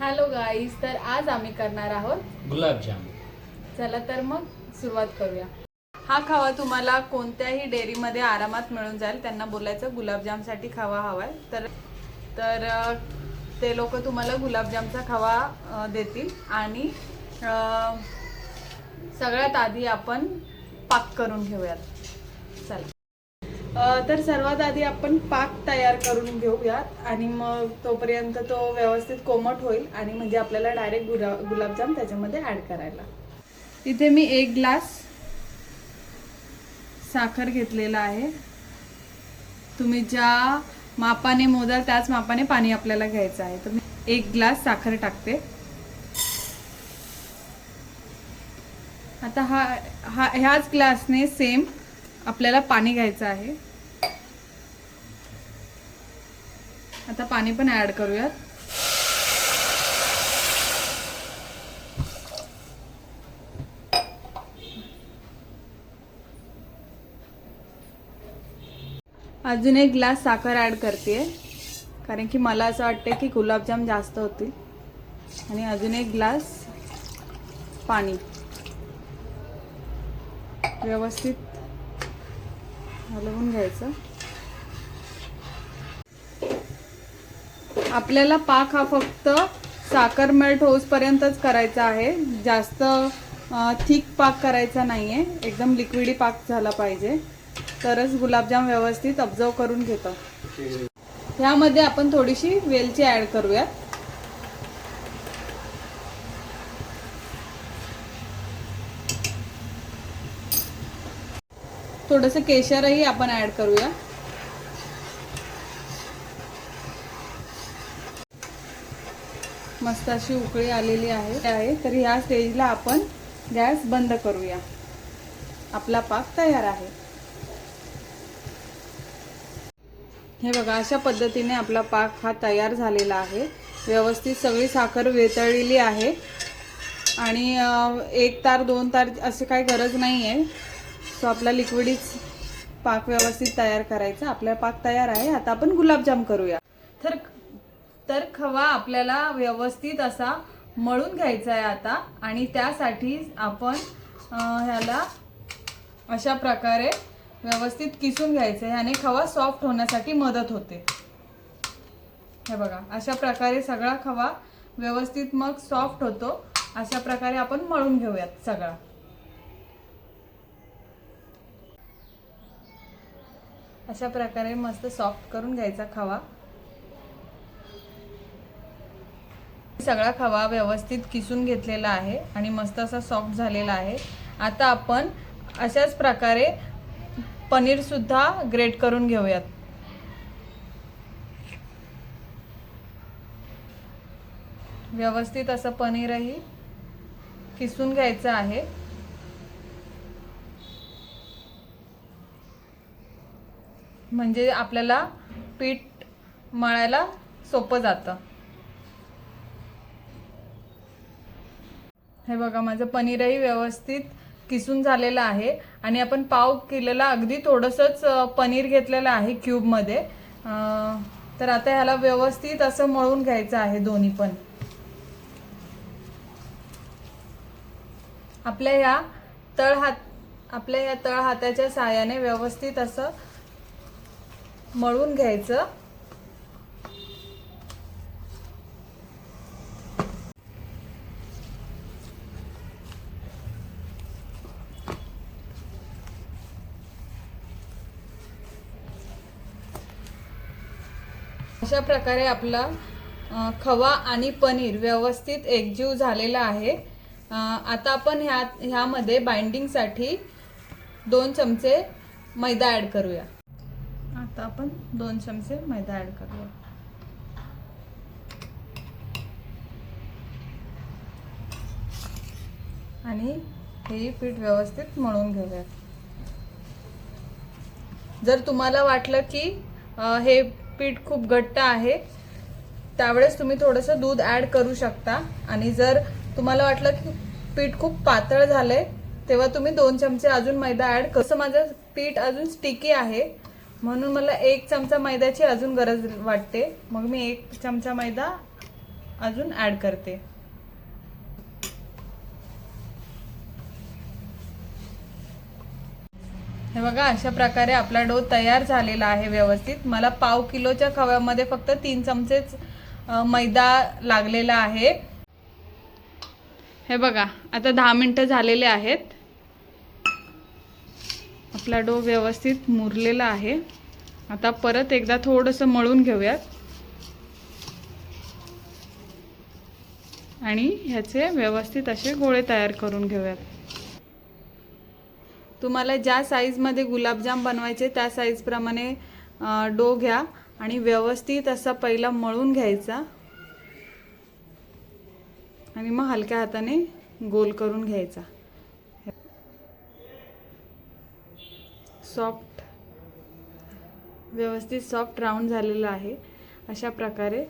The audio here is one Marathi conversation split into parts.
हॅलो गाईज तर आज आम्ही करणार आहोत गुलाबजाम. चला तर मग सुरुवात करूया. हा खावा तुम्हाला कोणत्याही डेअरीमध्ये आरामात मिळून जाईल. त्यांना बोलायचं गुलाबजामसाठी खावा हवाय. तर तर अ, ते लोक तुम्हाला गुलाबजामचा खावा देतील. आणि सगळ्यात आधी आपण पाक करून घेऊयात. तर सर्वात आधी आपण पाक तयार करून घेऊयात आणि मग तोपर्यंत तो व्यवस्थित कोमट होईल आणि म्हणजे आपल्याला डायरेक्ट गुला गुलाबजाम त्याच्यामध्ये ॲड करायला. इथे मी एक ग्लास साखर घेतलेला आहे. तुम्ही ज्या मापाने मोदाल त्याच मापाने पाणी आपल्याला घ्यायचं आहे. तर मी एक ग्लास साखर टाकते. आता हा हा ह्याच ग्लासने सेम आपल्याला पाणी घ्यायचं आहे. आता पाणी पण ऍड करूयात. अजून एक ग्लास साखर ऍड करते कारण की मला असं वाटतं की गुलाबजाम जास्त होतील. आणि अजून एक ग्लास पाणी. व्यवस्थित हलवून घ्यायचं. आपल्याला पाक हा फक्त साखर मेल्ट होसपर्यंतच करायचा आहे. जास्त थिक पाक करायचा नाही आहे एकदम लिक्विडी पाक झाला पाहिजे. तरच गुलाबजाम व्यवस्थित अब्जर्व करून घेतो. ह्यामध्ये आपण थोडीशी वेलची ॲड करूयात. थोडंसं केशरही आपण ॲड करूया. मस्त अशी उकळी आलेली आहे. तर ह्या स्टेजला आपण गॅस बंद करूया. आपला पाक तयार आहे. हे बघा अशा पद्धतीने आपला पाक हा तयार झालेला आहे. व्यवस्थित सगळी साखर वेतळलेली आहे. आणि एक तार दोन तार असे काही गरज नाही आहे सो आपला लिक्विडीच पाक व्यवस्थित तयार करायचा. आपला पाक तयार आहे. आता आपण गुलाबजाम करूया. तर तर खवा आपल्याला व्यवस्थित असा मळून घ्यायचा आहे आता. आणि त्यासाठी आपण ह्याला अशा प्रकारे व्यवस्थित किसून घ्यायचं आहे. ह्याने खवा सॉफ्ट होण्यासाठी मदत होते. हे बघा अशा प्रकारे सगळा खवा व्यवस्थित मग सॉफ्ट होतो. अशा प्रकारे आपण मळून घेऊयात सगळा. अशा प्रकारे मस्त सॉफ्ट करून घ्यायचा खवा. सगळा खवा व्यवस्थित किसून घेतलेला आहे आणि मस्त असा सॉफ्ट झालेला आहे. आता आपण अशाच प्रकारे पनीरसुद्धा ग्रेट करून घेऊयात. व्यवस्थित असं पनीरही किसून घ्यायचं आहे. म्हणजे आपल्याला पीठ मळायला सोपं जातं. हे बघा माझं पनीरही व्यवस्थित किसून झालेलं आहे आणि आपण पाव किलोला अगदी थोडंसंच पनीर घेतलेलं आहे क्यूबमध्ये. तर आता ह्याला व्यवस्थित असं मळून घ्यायचं आहे दोन्ही पण. आपल्या ह्या तळ हात आपल्या ह्या तळ हाताच्या साहाय्याने व्यवस्थित असं मळून घ्यायचं. अशा प्रकारे आपला खवा आणि पनीर व्यवस्थित एकजीव झालेला आहे. आता आपण ह्या ह्यामध्ये बाइंडिंगसाठी दोन चमचे मैदा ॲड करूया. आता आपण दोन चमचे मैदा ॲड करूया. आणि हे पीठ व्यवस्थित मळून घेऊया जर तुम्हाला वाटलं की हे पीठ खूप घट्ट आहे त्यावेळेस तुम्ही थोडंसं दूध ॲड करू शकता. आणि जर तुम्हाला वाटलं की पीठ खूप पातळ झालंय तेव्हा तुम्ही दोन चमचे अजून मैदा ॲड कसं माझं पीठ अजून स्टिकी आहे. म्हणून मला एक चमचा मैद्याची अजून गरज वाटते. मग मी एक चमचा मैदा अजून ॲड करते. हे बघा अशा प्रकारे आपला डो तयार झालेला आहे व्यवस्थित. मला पाव किलोच्या खव्यामध्ये फक्त तीन चमचेच मैदा लागलेला आहे. हे बघा आता दहा मिनटं झालेले आहेत. आपला डो व्यवस्थित मुरलेला आहे. आता परत एकदा थोडंसं मळून घेऊयात. आणि ह्याचे व्यवस्थित असे गोळे तयार करून घेऊयात. तुम्हाला ज्या साईजमध्ये गुलाबजाम बनवायचे त्या साईजप्रमाणे डो घ्या आणि व्यवस्थित असा पहिला मळून घ्यायचा. आणि मग हलक्या हाताने गोल करून घ्यायचा. सॉफ्ट व्यवस्थित सॉफ्ट राऊंड झालेलं आहे. अशा प्रकारे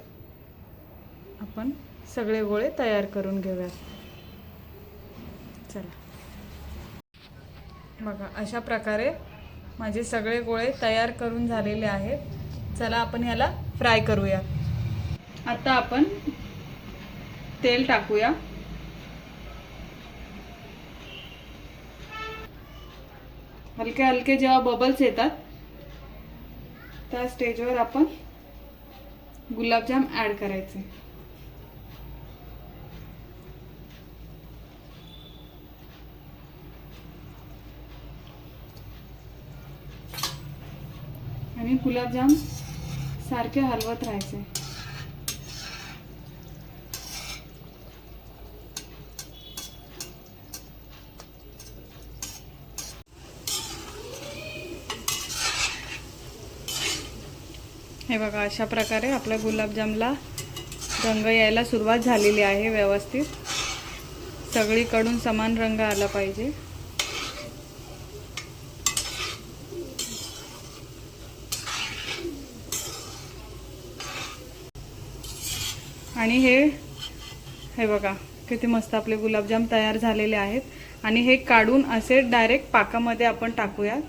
आपण सगळे गोळे तयार करून घेऊयात. चला. बघा अशा प्रकारे माझे सगळे गोळे तयार करून झालेले आहेत. चला आपण ह्याला फ्राय करूया. आता आपण तेल टाकूया. हलके हलके जेव्हा बबल्स येतात त्या स्टेजवर आपण गुलाबजाम ॲड करायचे. आणि गुलाबजाम सारखे हलवत राहायचे. हे बघा अशा प्रकारे आपल्या गुलाबजामला रंग यायला सुरुवात झालेली आहे व्यवस्थित. सगळीकडून समान रंग आला पाहिजे. आणि हे हे बघा किती मस्त आपले गुलाबजाम तयार झालेले आहेत. आणि हे काढून असे डायरेक्ट पाकामध्ये आपण टाकूयात.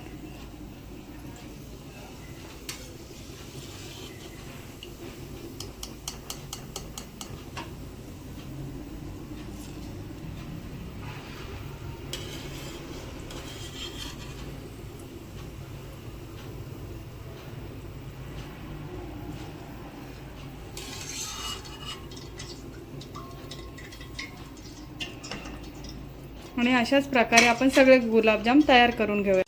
आणि अशाच प्रकारे आपण सगळे गुलाबजाम तयार करून घेऊया.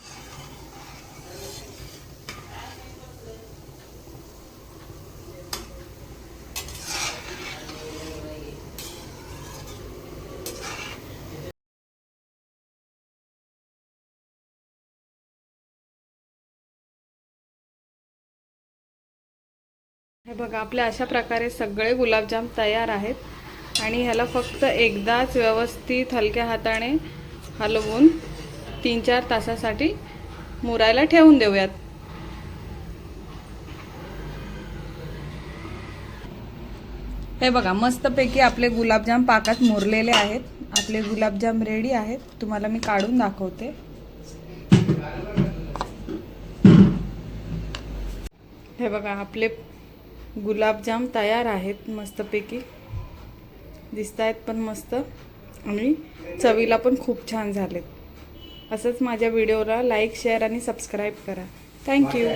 हे बघा आपल्या अशा प्रकारे सगळे गुलाबजाम तयार आहेत. आणि ह्याला फक्त एकदाच व्यवस्थित हलक्या हाताने हलवून तीन चार तासासाठी मुरायला ठेवून देऊयात. हे बघा मस्तपैकी आपले गुलाबजाम पाकात मुरलेले आहेत. आपले गुलाबजाम रेडी आहेत. तुम्हाला मी काढून दाखवते. हे बघा आपले गुलाबजाम तयार आहेत मस्तपैकी. दिसत आहेत पण मस्त. आणि चवीला पण खूप छान झालेत. असंच माझ्या व्हिडिओला लाईक शेअर आणि सबस्क्राईब करा. Thank you